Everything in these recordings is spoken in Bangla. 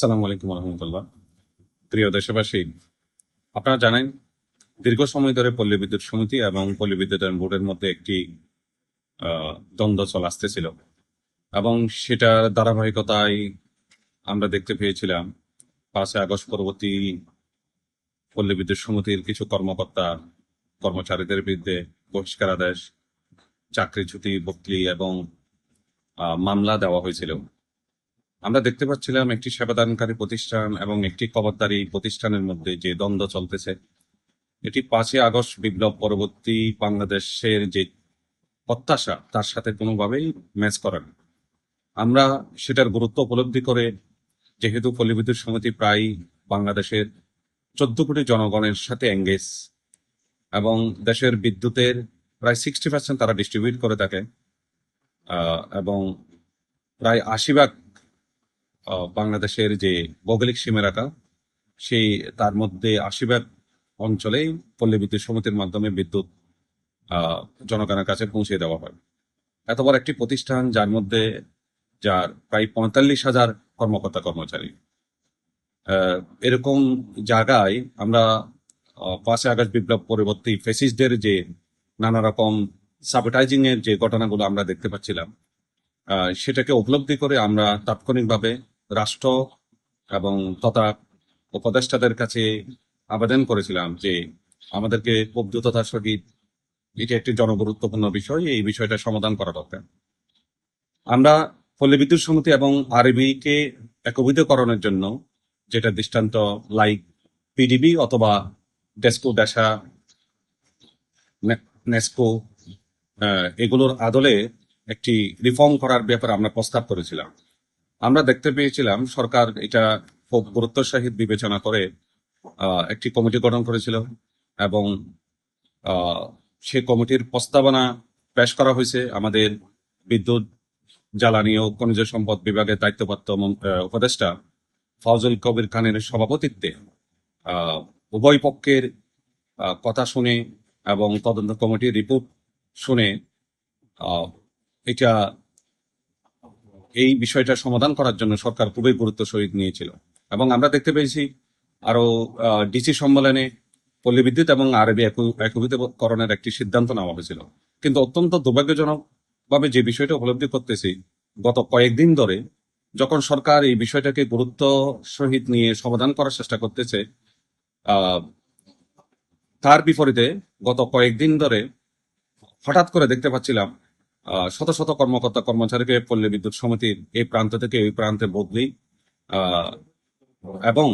সালাম আলাইকুম রহমতুল্লাহ। প্রিয় দেশবাসী, আপনারা জানেন, দীর্ঘ সময় ধরে পল্লী বিদ্যুৎ সমিতি এবং পল্লী বিদ্যুৎ বোর্ডের মধ্যে একটি দ্বন্দ্ব চল আসতেছিল এবং সেটার ধারাবাহিকতায় আমরা দেখতে পেয়েছিলাম, পাঁচই আগস্ট পরবর্তী পল্লী বিদ্যুৎ সমিতির কিছু কর্মকর্তা, কর্মচারীদের বিরুদ্ধে বহিষ্কার আদেশ চাকরিচ্যুতি বদলি এবং মামলা দেওয়া হয়েছিল। আমরা দেখতে পাচ্ছিলাম একটি সেবাদানকারী প্রতিষ্ঠান এবং একটি কবরদারি প্রতিষ্ঠানের মধ্যে যে দ্বন্দ্ব চলতেছে। এটি পাঁচই আগস্ট বিপ্লব পরবর্তী বাংলাদেশের যে প্রত্যাশা, তার সাথে কোনোভাবেই ম্যাচ করে না। আমরা সেটার গুরুত্ব উপলব্ধি করে যেহেতু পল্লী বিদ্যুৎ সমিতি প্রায় বাংলাদেশের চোদ্দ কোটি জনগণের সাথে এঙ্গেজ এবং দেশের বিদ্যুতের প্রায় সিক্সটি পার্সেন্ট তারা ডিস্ট্রিবিউট করে থাকে এবং প্রায় আশি ভাগ বাংলাদেশের যে ভৌগোলিক সীমা রাখা সেই তার মধ্যে আশি ভাগ অঞ্চলেই পল্লী বিদ্যুৎ সমিতির মাধ্যমে বিদ্যুৎ জনগণের কাছে পৌঁছে দেওয়া হয়। এত বড় একটি প্রতিষ্ঠান যার মধ্যে যার প্রায় পঁয়তাল্লিশ হাজার কর্মকর্তা কর্মচারী। এরকম জায়গায় আমরা পাঁচই আগস্ট বিপ্লব পরবর্তী ফেসিসদের যে নানা রকম সাবটাইজিং এর যে ঘটনাগুলো আমরা দেখতে পাচ্ছিলাম সেটাকে উপলব্ধি করে আমরা তাৎক্ষণিকভাবে রাষ্ট্র এবং তথা উপদেষ্টাদের কাছে আবেদন করেছিলাম যে আমাদেরকে খুব দ্রুততার সহিত এটি একটি জনগুরুত্বপূর্ণ বিষয়, এই বিষয়টা সমাধান করা দরকার। আমরা পল্লী বিদ্যুৎ সমিতি এবং আরবি কে একবিধকরণের জন্য যেটা দৃষ্টান্ত লাইক পিডিবি অথবা ডেস্কো, ডেসা, নে- নেস্কো এগুলোর আদলে একটি রিফর্ম করার ব্যাপারে আমরা প্রস্তাব করেছিলাম। আমরা দেখতে পেয়েছিলাম, সরকার এটা খুব গুরুত্ব সহিত বিবেচনা করে একটি কমিটি গঠন করেছিল এবং সে কমিটির প্রস্তাবনা পেশ করা হয়েছে। আমাদের বিদ্যুৎ, জ্বালানি ও খনিজ সম্পদ বিভাগের দায়িত্বপ্রাপ্ত উপদেষ্টা ফজল কবির খানের সভাপতিত্বে উভয় পক্ষের কথা শুনে এবং তদন্ত কমিটির রিপোর্ট শুনে এটা এই বিষয়টা সমাধান করার জন্য সরকার খুবই গুরুত্ব সহিত নিয়েছিল। এবং আমরা দেখতে পেয়েছি আরও ডিসি সম্মেলনে পল্লী বিদ্যুৎ এবং আরবি একীভূতকরণের একটি সিদ্ধান্ত নেওয়া হয়েছিল। কিন্তু অত্যন্ত দুর্ভাগ্যজনক ভাবে যে বিষয়টা উপলব্ধি করতেছি, গত কয়েকদিন ধরে যখন সরকার এই বিষয়টাকে গুরুত্ব সহিত নিয়ে সমাধান করার চেষ্টা করতেছে তার বিপরীতে গত কয়েকদিন ধরে হঠাৎ করে দেখতে পাচ্ছিলাম শত শত কর্মকর্তা কর্মচারীকে পল্লী বিদ্যুৎ সমিতির এই প্রান্ত থেকে এই প্রান্তে বদলি এবং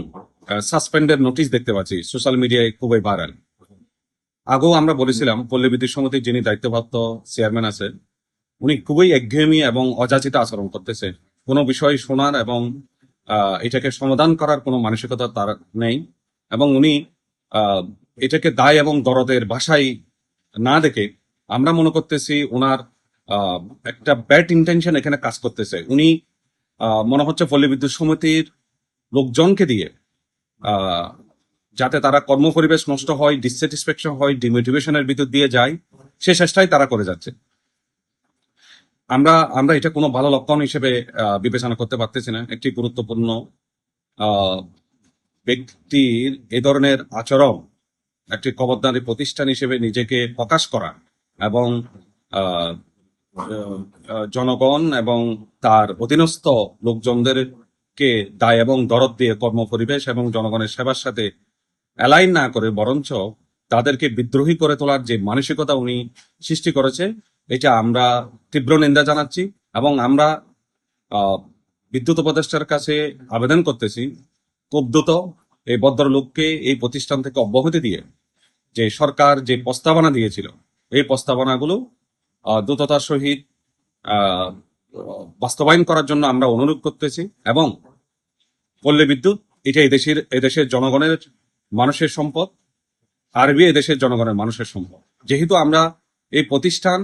সাসপেন্ডের নোটিশ দেখতে পাচ্ছি। সোশ্যাল মিডিয়ায় খুবই ভাইরাল আগেও আমরা বলেছিলাম, পল্লী বিদ্যুৎ সমিতির যিনি দায়িত্বপ্রাপ্ত চেয়ারম্যান আছে, উনি খুবই একঘেয়েমি এবং অযাচিত আচরণ করতেছে। কোনো বিষয় শোনার এবং এটাকে সমাধান করার কোনো মানসিকতা তার নেই এবং উনি এটাকে দায় এবং দরদের ভাষায় না দেখে আমরা মনে করতেছি ওনার একটা ব্যাড ইন্টেনশন এখানে কাজ করতেছে। উনি মনে হচ্ছে পল্লী বিদ্যুৎ সমিতির লোকজনকে দিয়ে যাতে তারা কর্মপরিবেশ নষ্ট হয় ডিসস্যাটিসফ্যাকশন হয় ডিমোটিভেশনের ভিতর দিয়ে যায়, সে চেষ্টাই তারা করে যাচ্ছে। আমরা আমরা এটা কোনো ভালো লক্ষণ হিসেবে বিবেচনা করতে পারতেছি না। একটি গুরুত্বপূর্ণ ব্যক্তির এ ধরনের আচরণ, একটি কবরদারি প্রতিষ্ঠান হিসেবে নিজেকে প্রকাশ করা এবং জনগণ এবং তার অধীনস্থ লোকজনদেরকে দায় এবং দরদ দিয়ে কর্মপরিবেশ এবং জনগণের সেবার সাথে অ্যালাইন না করে, বরঞ্চ তাদেরকে বিদ্রোহী করে তোলার যে মানসিকতা উনি সৃষ্টি করেছে, এটা আমরা তীব্র নিন্দা জানাচ্ছি এবং আমরা বিদ্যুৎ উপদেষ্টার কাছে আবেদন করতেছি, খুব দ্রুত এই ভদ্রলোককে এই প্রতিষ্ঠান থেকে অব্যাহতি দিয়ে যে সরকার যে প্রস্তাবনা দিয়েছিল, এই প্রস্তাবনাগুলো দ্রুততার সহিত বাস্তবায়ন করার জন্য আমরা অনুরোধ করতেছি এবং পল্লী বিদ্যুৎ, এটা এদেশের এদেশের জনগণের মানুষের সম্পদ আরবি এদেশের জনগণের মানুষের সম্পদ। যেহেতু আমরা এই প্রতিষ্ঠান,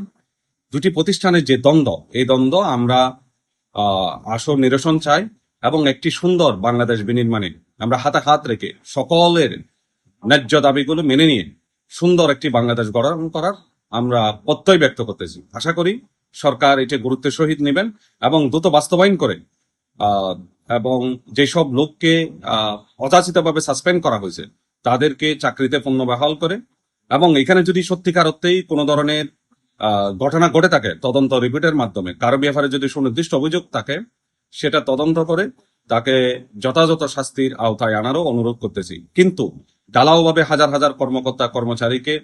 দুটি প্রতিষ্ঠানের যে দ্বন্দ্ব, এই দ্বন্দ্ব আমরা আসল নিরসন চাই এবং একটি সুন্দর বাংলাদেশ বিনির্মাণে আমরা হাতে হাত রেখে সকলের ন্যায্য দাবিগুলো মেনে নিয়ে সুন্দর একটি বাংলাদেশ গঠন করার আমরা প্রত্যয় ব্যক্ত করতেছি। আশা করি সরকার এটি গুরুত্বের সহিত নেবেন এবং দ্রুত বাস্তবায়ন করে এবং যেসব লোককে অযাচিতভাবে সাসপেন্ড করা হয়েছে, তাদেরকে চাকরিতে পণ্য পুনর্বহাল করে এবং এখানে যদি সত্যিকার অর্থেই কোনো ধরনের ঘটনা ঘটে থাকে, তদন্ত রিপিটের মাধ্যমে, কারও ব্যাপারে যদি সুনির্দিষ্ট অভিযোগ থাকে, সেটা তদন্ত করে তাকে যথাযথ শাস্তির আওতায় আনারও অনুরোধ করতেছি। কিন্তু ঢালাওভাবে হাজার হাজার কর্মকর্তা, কর্মচারীকে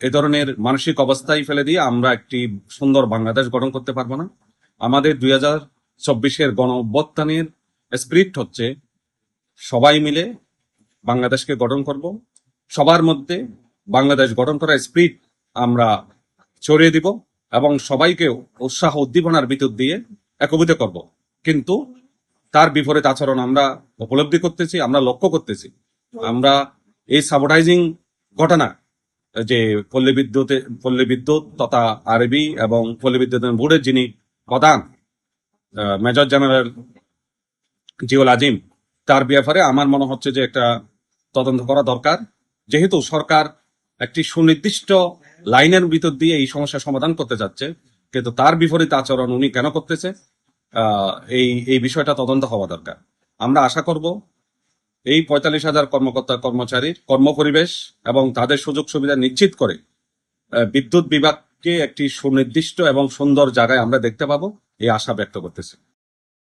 এ ধরনের মানসিক অবস্থায় ফেলে দিয়ে আমরা একটি সুন্দর বাংলাদেশ গঠন করতে পারব না। আমাদের দুই হাজার চব্বিশের গণ স্পিরিট হচ্ছে সবাই মিলে বাংলাদেশকে গঠন করব। সবার মধ্যে বাংলাদেশ গঠন করার স্পিরিট আমরা ছড়িয়ে দিব এবং সবাইকে উৎসাহ উদ্দীপনার ভিতর দিয়ে একভূত করব। কিন্তু তার বিপরীত আচরণ আমরা উপলব্ধি করতেছি, আমরা লক্ষ্য করতেছি। আমরা এই সাবোটাইজিং ঘটনা যে পল্লী বিদ্যুতে, পল্লী বিদ্যুৎ তথা আরবি এবং পল্লী বিদ্যুৎ বোর্ডের যিনি প্রধান মেজর জেনারেল জিওল আজিম, তার ব্যাপারে আমার মনে হচ্ছে যে একটা তদন্ত করা দরকার। যেহেতু সরকার একটি সুনির্দিষ্ট লাইনের ভিতর দিয়ে এই সমস্যার সমাধান করতে যাচ্ছে, কিন্তু তার বিপরীত আচরণ উনি কেন করতেছে এই এই বিষয়টা তদন্ত হওয়া দরকার। আমরা আশা করব এই পঁয়তাল্লিশ হাজার কর্মকর্তা কর্মচারীর কর্মপরিবেশ এবং তাদের সুযোগ সুবিধা নিশ্চিত করে বিদ্যুৎ বিভাগকে একটি সুনির্দিষ্ট এবং সুন্দর জায়গায় আমরা দেখতে পাবো, এই আশা ব্যক্ত করতেছি।